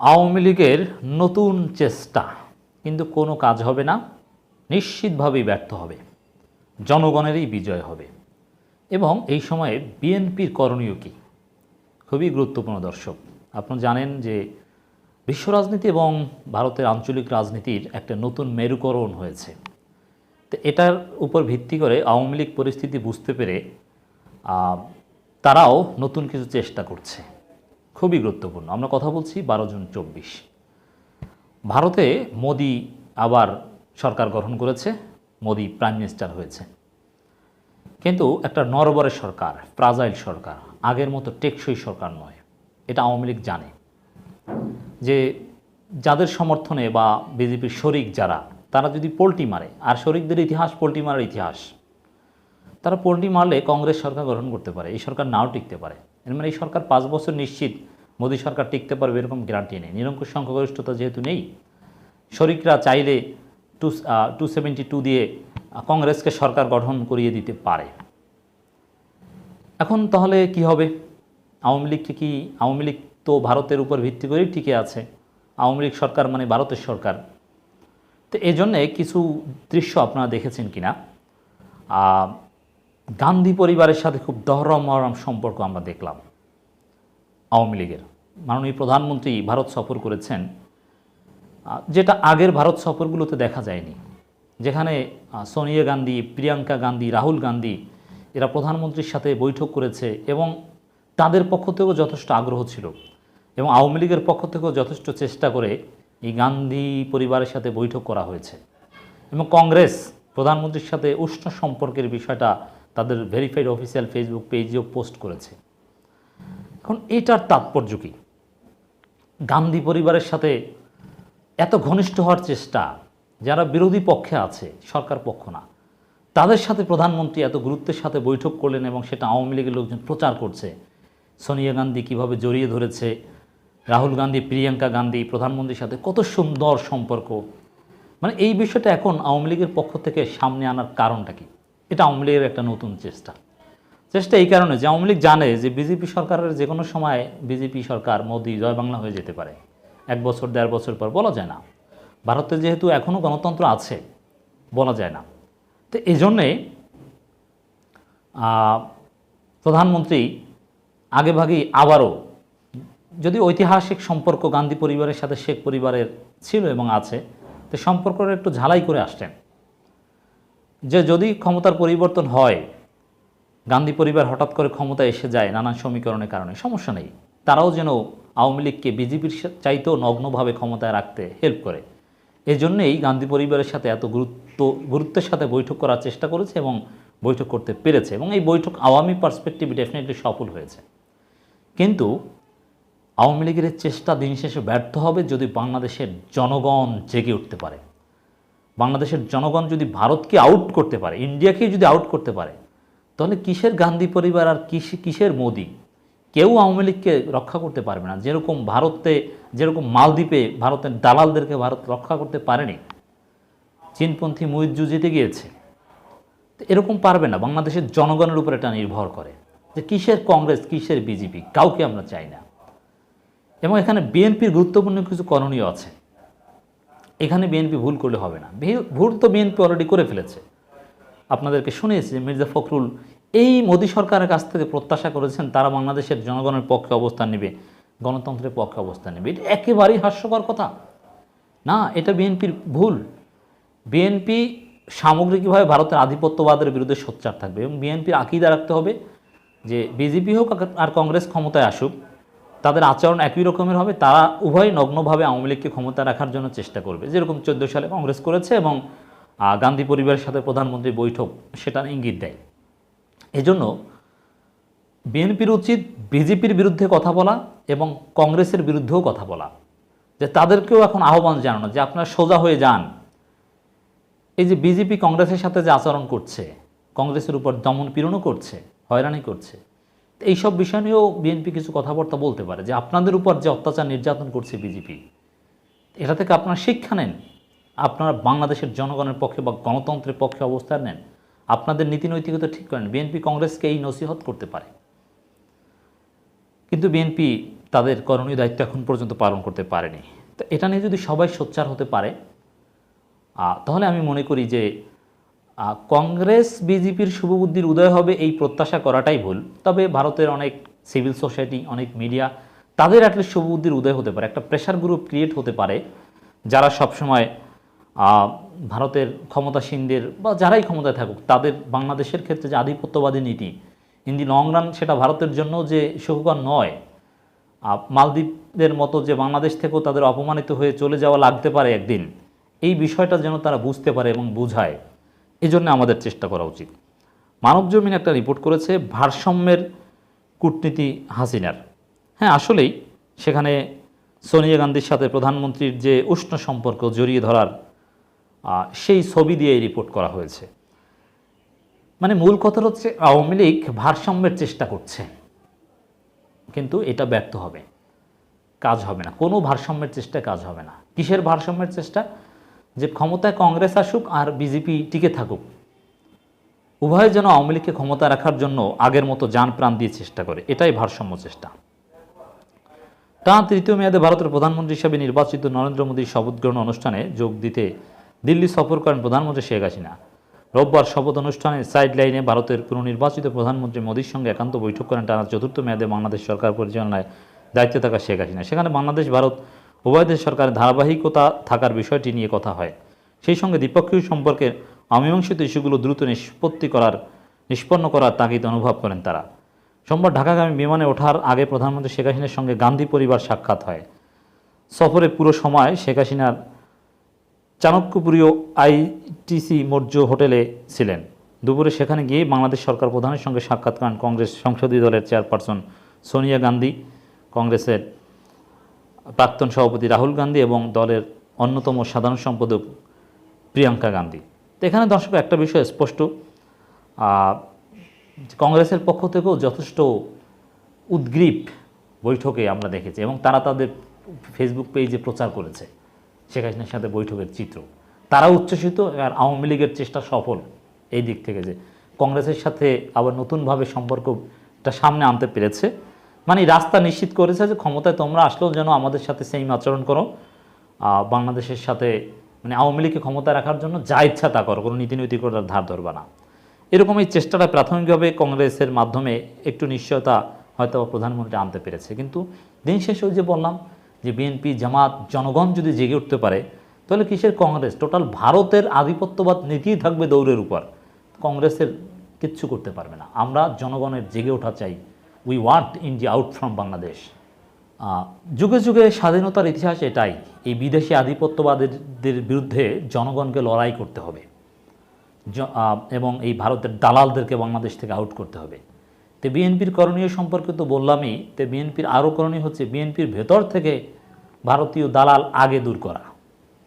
আওয়ামী লীগের নতুন চেষ্টা, কিন্তু কোনো কাজ হবে না, নিশ্চিতভাবেই ব্যর্থ হবে, জনগণেরই বিজয় হবে। এবং এই সময়ে বিএনপির করণীয় কী? খুবই গুরুত্বপূর্ণ দর্শক, আপনারা জানেন যে বিশ্ব রাজনীতি এবং ভারতের আঞ্চলিক রাজনীতির একটা নতুন মেরুকরণ হয়েছে। তো এটার উপর ভিত্তি করে আওয়ামী লীগ পরিস্থিতি বুঝতে পেরে তারাও নতুন কিছু চেষ্টা করছে। খুবই গুরুত্বপূর্ণ। আমরা কথা বলছি বারো জুন চব্বিশ। ভারতে মোদি আবার সরকার গঠন করেছে, মোদি প্রাইম মিনিস্টার হয়েছে। কিন্তু একটা নরবরের সরকার প্রাজাইল সরকার, আগের মতো টেকসই সরকার নয়। এটা আওয়ামী লীগ জানে। যে যাদের সমর্থনে বা বিজেপির শরিক যারা, তারা যদি পোল্টি মারে, আর শরিকদের ইতিহাস পোল্টি মারার ইতিহাস, তারা পোল্টি মারলে কংগ্রেস সরকার গঠন করতে পারে, এই সরকার নাও টিকতে পারে। মানে এই সরকার পাঁচ বছর নিশ্চিত মোদী সরকার টিকতে পারবে এরকম গ্যারান্টি নেই। নিরঙ্কুশ সংখ্যাগরিষ্ঠতা যেহেতু নেই, শরিকরা চাইলে টু টু সেভেন্টি টু দিয়ে কংগ্রেসকে সরকার গঠন করিয়ে দিতে পারে। এখন তাহলে কি হবে? আওয়ামী লীগকে কি, আওয়ামী লীগ তো ভারতের উপর ভিত্তি করেই টিকে আছে। আওয়ামী লীগ সরকার মানে ভারতের সরকার। তো এই জন্যে কিছু দৃশ্য আপনারা দেখেছেন কিনা? গান্ধী পরিবারের সাথে খুব দহরম মহরম সম্পর্ক আমরা দেখলাম আওয়ামী লীগের। মাননীয় প্রধানমন্ত্রী ভারত সফর করেছেন যেটা আগের ভারত সফরগুলোতে দেখা যায়নি, যেখানে সোনিয়া গান্ধী, প্রিয়াঙ্কা গান্ধী, রাহুল গান্ধী, এরা প্রধানমন্ত্রীর সাথে বৈঠক করেছে এবং তাদের পক্ষ থেকেও যথেষ্ট আগ্রহ ছিল এবং আওয়ামী লীগের পক্ষ থেকেও যথেষ্ট চেষ্টা করে এই গান্ধী পরিবারের সাথে বৈঠক করা হয়েছে এবং কংগ্রেস প্রধানমন্ত্রীর সাথে উষ্ণ সম্পর্কের বিষয়টা তাদের ভেরিফাইড অফিসিয়াল ফেসবুক পেজেও পোস্ট করেছে। এখন এটার তাৎপর্য কী? গান্ধী পরিবারের সাথে এত ঘনিষ্ঠ হওয়ার চেষ্টা, যারা বিরোধী পক্ষে আছে, সরকার পক্ষ না, তাদের সাথে প্রধানমন্ত্রী এত গুরুত্বের সাথে বৈঠক করলেন এবং সেটা আওয়ামী লীগের লোকজন প্রচার করছে, সোনিয়া গান্ধী কীভাবে জড়িয়ে ধরেছে, রাহুল গান্ধী, প্রিয়াঙ্কা গান্ধী, প্রধানমন্ত্রীর সাথে কত সুন্দর সম্পর্ক মানে এই বিষয়টা এখন আওয়ামী লীগের পক্ষ থেকে সামনে আনার কারণটা কি? এটা আওয়ামী লীগের একটা নতুন চেষ্টা। চেষ্টা এই কারণে যে আওয়ামী লীগ জানে যে বিজেপি সরকারের যে কোনো সময় বিজেপি সরকার, মোদী, জয় বাংলা হয়ে যেতে পারে। এক বছর, দেড় বছর পর বলা যায় না। ভারতে যেহেতু এখনও গণতন্ত্র আছে, বলা যায় না। তো এই জন্যে প্রধানমন্ত্রী আগেভাগেই আবারও যদি ঐতিহাসিক সম্পর্ক গান্ধী পরিবারের সাথে শেখ পরিবারের ছিল এবং আছে, তো সম্পর্কটা একটু ঝালাই করে আসতেন। যে যদি ক্ষমতার পরিবর্তন হয়, গান্ধী পরিবার হঠাৎ করে ক্ষমতা এসে যায় নানান সমীকরণের কারণে, সমস্যা নেই। তারাও যেন আওয়ামী লীগকে বিজেপির চাইতেও নগ্নভাবে ক্ষমতায় রাখতে হেল্প করে। এজন্যই গান্ধী পরিবারের সাথে এত গুরুত্ব, গুরুত্বের সাথে বৈঠক করার চেষ্টা করেছে এবং বৈঠক করতে পেরেছে এবং এই বৈঠক আওয়ামী পার্সপেক্টিভ ডেফিনেটলি সফল হয়েছে। কিন্তু আওয়ামী লীগের চেষ্টা দিন শেষে ব্যর্থ হবে যদি বাংলাদেশের জনগণ জেগে উঠতে পারে। বাংলাদেশের জনগণ যদি ভারতকে আউট করতে পারে ইন্ডিয়াকে যদি আউট করতে পারে, তাহলে কিসের গান্ধী পরিবার আর কিসে, কিসের মোদি? কেউ আওয়ামী লীগকে রক্ষা করতে পারবে না। যেরকম ভারতে, যেরকম মালদ্বীপে ভারতের দালালদেরকে ভারত রক্ষা করতে পারেনি, চীনপন্থী মুইজু জিতে গিয়েছে, তো এরকম পারবে না। বাংলাদেশের জনগণের উপর এটা নির্ভর করে যে কিসের কংগ্রেস, কিসের বিজেপি, কাউকে আমরা চাই না। এবং এখানে বিএনপির গুরুত্বপূর্ণ কিছু করণীয় আছে। এখানে বিএনপি ভুল করলে হবে না। ভুল তো বিএনপি অলরেডি করে ফেলেছে। আপনাদেরকে শুনিয়েছি যে মির্জা ফখরুল এই মোদী সরকারের কাছ থেকে প্রত্যাশা করেছেন তারা বাংলাদেশের জনগণের পক্ষে অবস্থান নেবে, গণতন্ত্রের পক্ষে অবস্থান নেবে। এটা একেবারেই হাস্যকর কথা। না, এটা বিএনপির ভুল। বিএনপি সামগ্রিকভাবে ভারতের আধিপত্যবাদের বিরুদ্ধে সোচ্চার থাকবে এবং বিএনপির আকিদা রাখতে হবে যে বিজেপি হোক আর কংগ্রেস ক্ষমতায় আসুক তাদের আচরণ একই রকমের হবে, তারা উভয় নগ্নভাবে আওয়ামী লীগকে ক্ষমতা রাখার জন্য চেষ্টা করবে। যেরকম চোদ্দ সালে কংগ্রেস করেছে এবং গান্ধী পরিবারের সাথে প্রধানমন্ত্রী বৈঠক, সেটা ইঙ্গিত দেয়। এজন্য বিএনপির উচিত বিজেপির বিরুদ্ধে কথা বলা এবং কংগ্রেসের বিরুদ্ধেও কথা বলা। যে তাদেরকেও এখন আহ্বান জানানো যে আপনারা সোজা হয়ে যান। এই যে বিজেপি কংগ্রেসের সাথে যে আচরণ করছে, কংগ্রেসের উপর দমন পীড়নও করছে, হয়রানি করছে এইসব বিষয় নিয়েও বিএনপি কিছু কথাবার্তা বলতে পারে যে আপনাদের উপর যে অত্যাচার নির্যাতন করছে বিজেপি এটা থেকে আপনারা শিক্ষা নেন। আপনারা বাংলাদেশের জনগণের পক্ষে বা গণতন্ত্রের পক্ষে অবস্থান নেন। আপনাদের নীতি নৈতিকতা ঠিক করেন। বিএনপি কংগ্রেসকে এই নসিহত করতে পারে। কিন্তু বিএনপি তাদের করণীয় দায়িত্ব এখন পর্যন্ত পালন করতে পারেনি। তো এটা নিয়ে যদি সবাই সোচ্চার হতে পারে তাহলে আমি মনে করি যে কংগ্রেস, বিজেপির শুভবুদ্ধির উদয় হবে এই প্রত্যাশা করাটাই ভুল। তবে ভারতের অনেক সিভিল সোসাইটি, অনেক মিডিয়া তাদের অ্যাটলিস্ট শুভবুদ্ধির উদয় হতে পারে। একটা প্রেশার গ্রুপ ক্রিয়েট হতে পারে যারা সবসময় ভারতের ক্ষমতাসীনদের বা যারাই ক্ষমতায় থাকুক, তাদের বাংলাদেশের ক্ষেত্রে যে আধিপত্যবাদী নীতি ইন দি লং রান সেটা ভারতের জন্য যে সুখকর নয় মালদ্বীপদের মতো যে বাংলাদেশ থেকেও তাদের অপমানিত হয়ে চলে যাওয়া লাগতে পারে একদিন, এই বিষয়টা যেন তারা বুঝতে পারে এবং বুঝায়। এই জন্য আমাদের চেষ্টা করা উচিত। মানবজমিন একটা রিপোর্ট করেছে ভারসাম্যের কূটনীতি হাসিনার। হ্যাঁ আসলেই সেখানে সোনিয়া গান্ধীর সাথে প্রধানমন্ত্রীর যে উষ্ণ সম্পর্ক জড়িয়ে ধরার সেই ছবি দিয়ে এই রিপোর্ট করা হয়েছে। মানে মূল কথা হচ্ছে আওয়ামী লীগ ভারসাম্যের চেষ্টা করছে। কিন্তু এটা ব্যর্থ হবে। কাজ হবে না। কোনো ভারসাম্যের চেষ্টায় কাজ হবে না। কিসের ভারসাম্যের চেষ্টা? যে ক্ষমতায় কংগ্রেস আসুক আর বিজেপি টিকে থাকুক, উভয় যেন আওয়ামী লীগকে ক্ষমতা রাখার জন্য আগের মতো যান প্রাণ দিয়ে চেষ্টা করে, এটাই ভারসাম্য চেষ্টা। টানা তৃতীয় মেয়াদে ভারতের প্রধানমন্ত্রী হিসেবে নির্বাচিত নরেন্দ্র মোদীর শপথ গ্রহণ অনুষ্ঠানে যোগ দিতে দিল্লি সফর করেন প্রধানমন্ত্রী শেখ হাসিনা। রোববার শপথ অনুষ্ঠানে সাইড লাইনে ভারতের পুনর্নির্বাচিত প্রধানমন্ত্রী মোদীর সঙ্গে একান্ত বৈঠক করেন টানা চতুর্থ মেয়াদে বাংলাদেশ সরকার পরিচালনায় দায়িত্বে থাকা শেখ হাসিনা। সেখানে বাংলাদেশ, ভারত উভয় দেশ সরকারের ধারাবাহিকতা থাকার বিষয়টি নিয়ে কথা হয়। সেই সঙ্গে দ্বিপক্ষীয় সম্পর্কের অমীমাংসিত ইস্যুগুলো দ্রুত নিষ্পত্তি করার, নিষ্পন্ন করার তাগিদ অনুভব করেন তারা। সোমবার ঢাকাগামী বিমানে ওঠার আগে প্রধানমন্ত্রী শেখ হাসিনার সঙ্গে গান্ধী পরিবার সাক্ষাৎ হয়। সফরে পুরো সময় শেখ হাসিনার চাণক্যপুরীয় আইটিসি মৌর্য হোটেলে ছিলেন। দুপুরে সেখানে গিয়ে বাংলাদেশ সরকার প্রধানের সঙ্গে সাক্ষাৎ করেন কংগ্রেস সংসদীয় দলের চেয়ারপারসন সোনিয়া গান্ধী। কংগ্রেসের প্রাক্তন সভাপতি রাহুল গান্ধী এবং দলের অন্যতম সাধারণ সম্পাদক প্রিয়াঙ্কা গান্ধী। তো এখানে দর্শক, একটা বিষয় স্পষ্ট কংগ্রেসের পক্ষ থেকেও যথেষ্ট উদ্গ্রীব বৈঠকে আমরা দেখেছি এবং তারা তাদের ফেসবুক পেজে প্রচার করেছে, শেখ হাসিনার সাথে বৈঠকের চিত্র। তারা উচ্ছ্বসিত আর আওয়ামী লীগের চেষ্টা সফল এই দিক থেকে যে কংগ্রেসের সাথে আবার নতুনভাবে সম্পর্কটা সামনে আনতে পেরেছে। মানে রাস্তা নিশ্চিত করেছে যে ক্ষমতায় তোমরা আসলেও যেন আমাদের সাথে সেম আচরণ করো। বাংলাদেশের সাথে মানে আওয়ামী লীগকে ক্ষমতায় রাখার জন্য যা ইচ্ছা তা করো, কোনো নীতিনৈতিকতার ধার ধরবা না। এরকম এই চেষ্টাটা প্রাথমিকভাবে কংগ্রেসের মাধ্যমে একটু নিশ্চয়তা হয়তো প্রধানমন্ত্রী আনতে পেরেছে। কিন্তু দিন শেষে ওই যে বললাম যে বিএনপি, জামাত, জনগণ যদি জেগে উঠতে পারে, তাহলে কিসের কংগ্রেস? টোটাল ভারতের আধিপত্যবাদ নীতিই থাকবে দৌড়ের উপর। কংগ্রেসের কিচ্ছু করতে পারবে না। আমরা জনগণের জেগে ওঠা চাই। We want India out from Bangladesh যুগে যুগে স্বাধীনতার ইতিহাস এটাই, এই বিদেশি আধিপত্যবাদীদের বিরুদ্ধে জনগণকে লড়াই করতে হবে। এবং এই ভারতের দালালদেরকে বাংলাদেশ থেকে আউট করতে হবে। তো বিএনপির করণীয় সম্পর্কে তো বললামই, তো বিএনপির আরও করণীয় হচ্ছে, বিএনপির ভেতর থেকে ভারতীয় দালাল আগে দূর করা।